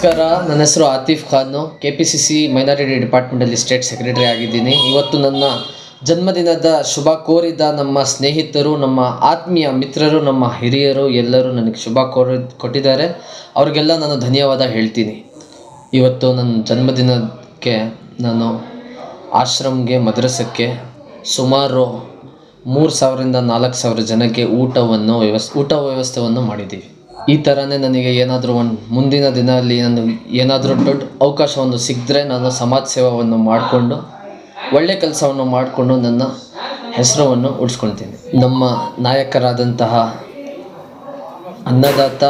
ನಮಸ್ಕಾರ, ನನ್ನ ಹೆಸರು Atif Khan. K P C C minority ಡಿಪಾರ್ಟ್ಮೆಂಟಲ್ಲಿ state secretary ಆಗಿದ್ದೀನಿ. ಇವತ್ತು ನನ್ನ ಜನ್ಮದಿನದ ಶುಭ ಕೋರಿದ ನಮ್ಮ ಸ್ನೇಹಿತರು, ನಮ್ಮ ಆತ್ಮೀಯ ಮಿತ್ರರು, ನಮ್ಮ ಹಿರಿಯರು ಎಲ್ಲರೂ ನನಗೆ ಶುಭ ಕೋರಿ ಕೊಟ್ಟಿದ್ದಾರೆ. ಅವ್ರಿಗೆಲ್ಲ ನಾನು ಧನ್ಯವಾದ ಹೇಳ್ತೀನಿ. ಇವತ್ತು ನನ್ನ ಜನ್ಮದಿನಕ್ಕೆ ನಾನು ಆಶ್ರಮ್ಗೆ, ಮದ್ರಸಕ್ಕೆ ಸುಮಾರು ಮೂರು ಸಾವಿರದಿಂದ ನಾಲ್ಕು ಸಾವಿರ ಜನಕ್ಕೆ ಊಟವನ್ನು ವ್ಯವಸ್ ಊಟ ವ್ಯವಸ್ಥೆಯನ್ನು ಮಾಡಿದ್ದೀವಿ. ಈ ಥರನೇ ನನಗೆ ಏನಾದರೂ ಒಂದು ಮುಂದಿನ ದಿನದಲ್ಲಿ ನಾನು ಏನಾದರೂ ದೊಡ್ಡ ಅವಕಾಶವನ್ನು ಸಿಕ್ಕಿದ್ರೆ ನಾನು ಸಮಾಜ ಸೇವೆಯನ್ನು ಮಾಡಿಕೊಂಡು, ಒಳ್ಳೆ ಕೆಲಸವನ್ನು ಮಾಡಿಕೊಂಡು ನನ್ನ ಹೆಸರನ್ನು ಉಳಿಸ್ಕೊಳ್ತೀನಿ. ನಮ್ಮ ನಾಯಕರಾದಂತಹ ಅನ್ನದಾತ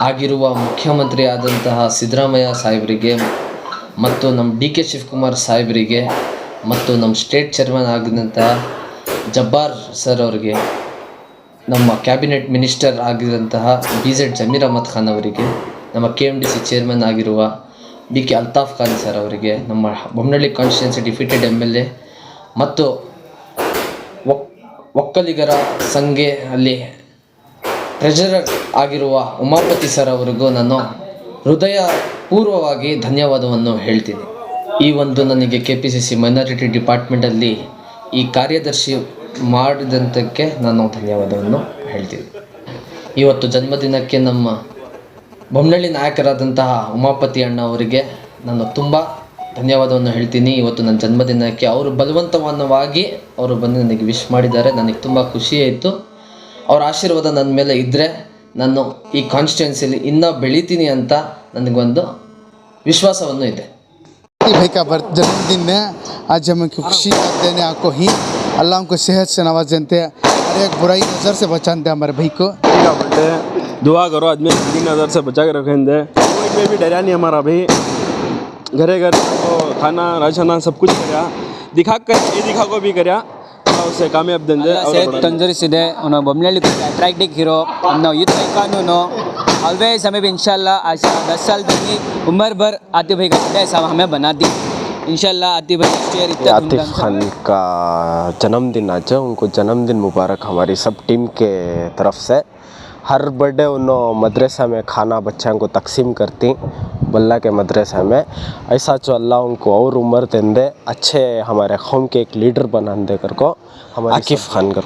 ಆಗಿರುವ ಮುಖ್ಯಮಂತ್ರಿ ಆದಂತಹ ಸಿದ್ದರಾಮಯ್ಯ ಸಾಹೇಬರಿಗೆ ಮತ್ತು ನಮ್ಮ ಡಿ ಕೆ ಶಿವಕುಮಾರ್ ಸಾಹೇಬರಿಗೆ ಮತ್ತು ನಮ್ಮ ಸ್ಟೇಟ್ ಚೇರ್ಮನ್ ಆಗಿದಂತಹ ಜಬ್ಬಾರ್ ಸರ್ ಅವರಿಗೆ ನಮ್ಮ ಕ್ಯಾಬಿನೆಟ್ ಮಿನಿಸ್ಟರ್ ಆಗಿರುವಂತಹ ಬಿ ಜೆಡ್ ಜಮೀರ್ ಅಹಮದ್ ಖಾನ್ ಅವರಿಗೆ, ನಮ್ಮ K M D C chairman ಆಗಿರುವ B K Altaf Khan sir ಅವರಿಗೆ, ನಮ್ಮ Bommanahalli constituency defeated M L A ಮತ್ತು ಒಕ್ ಒಕ್ಕಲಿಗರ ಸಂಘೆ ಅಲ್ಲಿ ಟ್ರೆಜರರ್ ಆಗಿರುವ ಉಮಾಪತಿ ಸರ್ ಅವರಿಗೂ ನಾನು ಹೃದಯ ಪೂರ್ವವಾಗಿ ಧನ್ಯವಾದವನ್ನು ಹೇಳ್ತೀನಿ. ಈ ಒಂದು ನನಗೆ K P C C minority ಡಿಪಾರ್ಟ್ಮೆಂಟಲ್ಲಿ ಈ ಕಾರ್ಯದರ್ಶಿ ಮಾಡಿದಂಥಕ್ಕೆ ನಾನು ಧನ್ಯವಾದವನ್ನು ಹೇಳ್ತೀನಿ ಇವತ್ತು ಜನ್ಮದಿನಕ್ಕೆ ನಮ್ಮ ಬೊಮ್ಮನಳ್ಳಿ ನಾಯಕರಾದಂತಹ ಉಮಾಪತಿ ಅಣ್ಣ ಅವರಿಗೆ ನಾನು ತುಂಬ ಧನ್ಯವಾದವನ್ನು ಹೇಳ್ತೀನಿ ಇವತ್ತು ನನ್ನ ಜನ್ಮದಿನಕ್ಕೆ ಅವರು ಬಲವಂತವನ್ನವಾಗಿ ಅವರು ಬಂದು ನನಗೆ ವಿಶ್ ಮಾಡಿದ್ದಾರೆ ನನಗೆ ತುಂಬ ಖುಷಿ ಆಯಿತು ಅವ್ರ ಆಶೀರ್ವಾದ ನನ್ನ ಮೇಲೆ ಇದ್ದರೆ ನಾನು ಈ ಕಾನ್ಸ್ಟಿಟ್ಯೂನ್ಸಿಲಿ ಇನ್ನೂ ಬೆಳಿತೀನಿ ಅಂತ ನನಗೊಂದು ವಿಶ್ವಾಸವನ್ನು ಇದೆ मोती भाई का बर्थ जन्मदिन है आज हम उनको खुशी देने आपको ही अल्लाह उनको सेहत से नवाज जनते हर एक बुराई नज़र से बचाते हमारे भाई को का बर्थडे है दुआ करो आदमी बुरी नज़र से बचा के रखेंगे कोई में भी डरा नहीं हमारा भाई घरे घर तो खाना राशन सब कुछ करया दिखा कर ये दिखा को भी करया और उसे कामयाब देंगे और ಸೇತ್ बड़ा- ತಂಜರಿಸಿದೆ ಅವನು ಬೊಮ್ಮನಹಳ್ಳಿ ಅಟ್ರಾಕ್ಟಿವ್ ಹೀರೋ ನಾವು ಯೂತ್ ಕಾನೂನು ऑलवेज हमें भी इंशाल्लाह आज दस साल तक की उम्र भर आतिफ भाई का बर्थडे ऐसा हमें बना दी इंशाल्लाह आतिफ भाई नेक्स्ट ईयर इतना आतिफ धूमधाम खान का जन्मदिन आज है उनको जन्मदिन मुबारक हमारी सब टीम के तरफ़ से। हर बर्थडे उन्हों मदरसा में खाना बच्चों को तकसीम करती बल्ला के मदरसा में। ऐसा जो अल्लाह उनको और उम्र देंदे अच्छे हमारे कौम के एक लीडर बना दे कर को हमारे आकिफ खान कर